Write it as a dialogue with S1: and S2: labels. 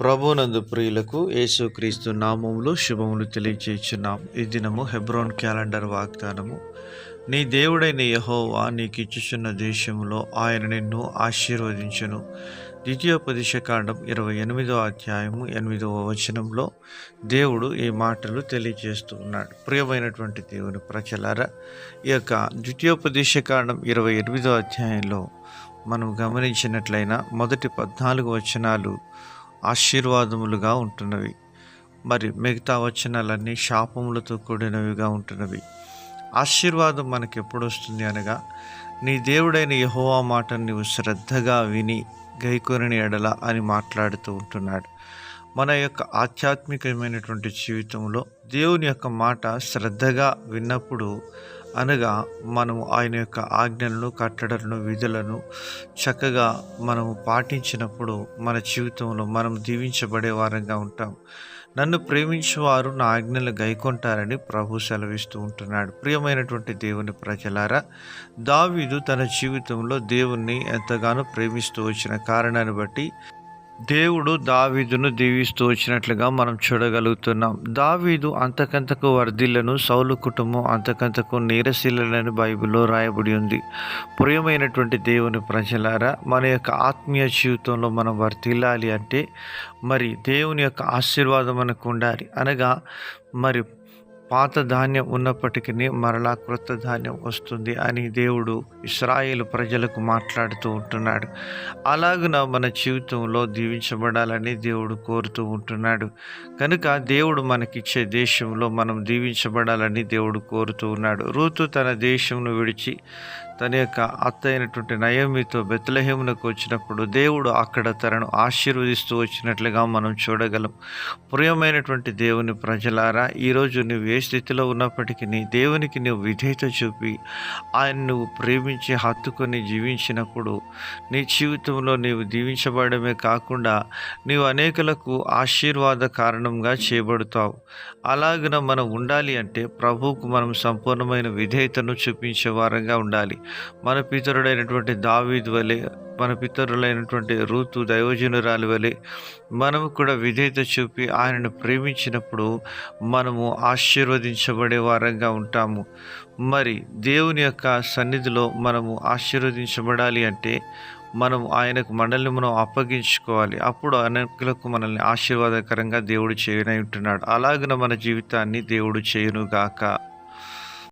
S1: ప్రభునందు ప్రియులకు యేసుక్రీస్తు నామములు శుభములు తెలియచేస్తున్నాం ఈ దినము హెబ్రోన్ క్యాలెండర్ వాగ్దానము. నీ దేవుడైన యహోవా నీకు ఇచ్చుచున్న దేశములో ఆయన నిన్ను ఆశీర్వదించును. ద్వితీయోపదేశ కాండం ఇరవై ఎనిమిదవ అధ్యాయము ఎనిమిదవ వచనంలో దేవుడు ఈ మాటలు తెలియజేస్తూ ఉన్నాడు. ప్రియమైనటువంటి దేవుని ప్రజలారా ఈ యొక్క ద్వితీయోపదేశ కాండం ఇరవై ఎనిమిదవ అధ్యాయంలో మనం గమనించినట్లయినా మొదటి పద్నాలుగు వచనాలు ఆశీర్వాదములుగా ఉంటున్నవి. మరి మిగతా వచనాలన్నీ శాపములతో కూడినవిగా ఉంటున్నవి. ఆశీర్వాదం మనకి ఎప్పుడు వస్తుంది అనగా నీ దేవుడైన యహోవా మాటను నీవు శ్రద్ధగా విని గైకొరని ఎడల అని మాట్లాడుతూ ఉంటున్నాడు. మన యొక్క ఆధ్యాత్మికమైనటువంటి జీవితంలో దేవుని యొక్క మాట శ్రద్ధగా విన్నప్పుడు అనగా మనము ఆయన యొక్క ఆజ్ఞలను కట్టడలను విధులను చక్కగా మనము పాటించినప్పుడు మన జీవితంలో మనం దీవించబడే వారంగా ఉంటాం. నన్ను ప్రేమించేవారు నా ఆజ్ఞలు గైకొంటారని ప్రభు సెలవిస్తూ ఉంటున్నాడు. ప్రియమైనటువంటి దేవుని ప్రజలారా దావీదు తన జీవితంలో దేవుణ్ణి ఎంతగానో ప్రేమిస్తూ వచ్చిన కారణాన్ని బట్టి దేవుడు దావీదును దీవిస్తూ వచ్చినట్లుగా మనం చూడగలుగుతున్నాం. దావీదు అంతకంతకు వర్ధిల్లను సౌలు కుటుంబం అంతకంతకు నీరశీలని బైబిల్లో రాయబడి ఉంది. ప్రియమైనటువంటి దేవుని ప్రజలారా మన యొక్క ఆత్మీయ జీవితంలో మనం వర్ధిల్లాలి అంటే మరి దేవుని యొక్క ఆశీర్వాదం మనకు ఉండాలి. అనగా మరి పాత ధాన్యం ఉన్నప్పటికీ మరలా క్రొత్త ధాన్యం వస్తుంది అని దేవుడు ఇస్రాయేల్ ప్రజలకు మాట్లాడుతూ ఉంటున్నాడు. అలాగున మన జీవితంలో దీవించబడాలని దేవుడు కోరుతూ ఉంటున్నాడు. కనుక దేవుడు మనకిచ్చే దేశంలో మనం దీవించబడాలని దేవుడు కోరుతూ ఉన్నాడు. రూతు తన దేశంను విడిచి తన యొక్క అత్త అయినటువంటి నయమితో బెత్తలహేమునకు వచ్చినప్పుడు దేవుడు అక్కడ తనను ఆశీర్వదిస్తూ వచ్చినట్లుగా మనం చూడగలం. ప్రియమైనటువంటి దేవుని ప్రజలారా ఈరోజు నువ్వు ఏ స్థితిలో ఉన్నప్పటికీ నీ దేవునికి నువ్వు విధేయత చూపి ఆయన నువ్వు ప్రేమించి హత్తుకొని జీవించినప్పుడు నీ జీవితంలో నీవు దీవించబడమే కాకుండా నీవు అనేకులకు ఆశీర్వాద కారణంగా చేయబడతావు. అలాగన మనం ఉండాలి అంటే ప్రభువుకు మనం సంపూర్ణమైన విధేయతను చూపించే వారంగా ఉండాలి. మన పితరుడైనటువంటి దావీద్ వలె మన పితరులైనటువంటి రూతు దైవజనురాలి వలె మనము కూడా విధేయత చూపి ఆయనను ప్రేమించినప్పుడు మనము ఆశీర్వదించబడే వారంగా ఉంటాము. మరి దేవుని యొక్క సన్నిధిలో మనము ఆశీర్వదించబడాలి అంటే మనం ఆయనకు మనల్ని మనం అప్పగించుకోవాలి. అప్పుడు అనేకులకు మనల్ని ఆశీర్వాదకరంగా దేవుడు చేయనై ఉంటున్నాడు. అలాగన మన జీవితాన్ని దేవుడు చేయనుగాక.